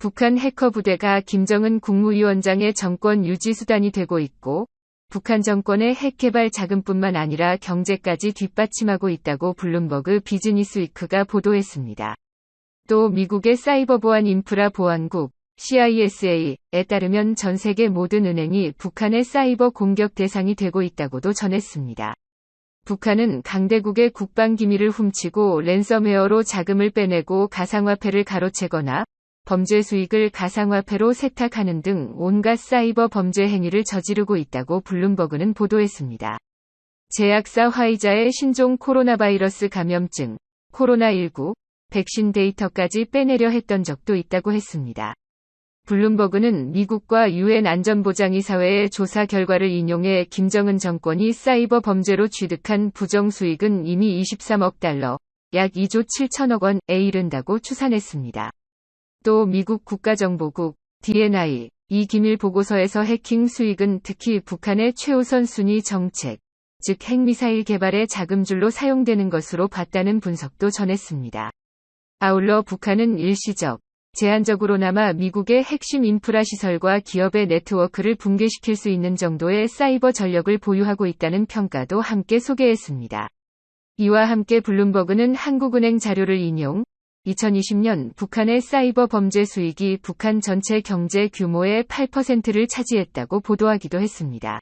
북한 해커 부대가 김정은 국무위원장의 정권 유지 수단이 되고 있고 북한 정권의 핵개발 자금뿐만 아니라 경제까지 뒷받침하고 있다고 블룸버그 비즈니스 위크가 보도했습니다. 또 미국의 사이버 보안 인프라 보안국 CISA에 따르면 전 세계 모든 은행이 북한의 사이버 공격 대상이 되고 있다고도 전했습니다. 북한은 강대국의 국방 기밀을 훔치고 랜섬웨어로 자금을 빼내고 가상화폐를 가로채거나 범죄 수익을 가상화폐로 세탁하는 등 온갖 사이버 범죄 행위를 저지르고 있다고 블룸버그는 보도했습니다. 제약사 화이자의 신종 코로나 바이러스 감염증, 코로나19, 백신 데이터까지 빼내려 했던 적도 있다고 했습니다. 블룸버그는 미국과 유엔 안전보장이사회의 조사 결과를 인용해 김정은 정권이 사이버 범죄로 취득한 부정 수익은 이미 23억 달러, 약 2조 7천억 원에 이른다고 추산했습니다. 또 미국 국가정보국 DNI 이 기밀 보고서에서 해킹 수익은 특히 북한의 최우선 순위 정책, 즉 핵미사일 개발의 자금줄로 사용되는 것으로 봤다는 분석도 전했습니다. 아울러 북한은 일시적, 제한적으로나마 미국의 핵심 인프라 시설과 기업의 네트워크를 붕괴시킬 수 있는 정도의 사이버 전력을 보유하고 있다는 평가도 함께 소개했습니다. 이와 함께 블룸버그는 한국은행 자료를 인용, 2020년 북한의 사이버 범죄 수익이 북한 전체 경제 규모의 8%를 차지했다고 보도하기도 했습니다.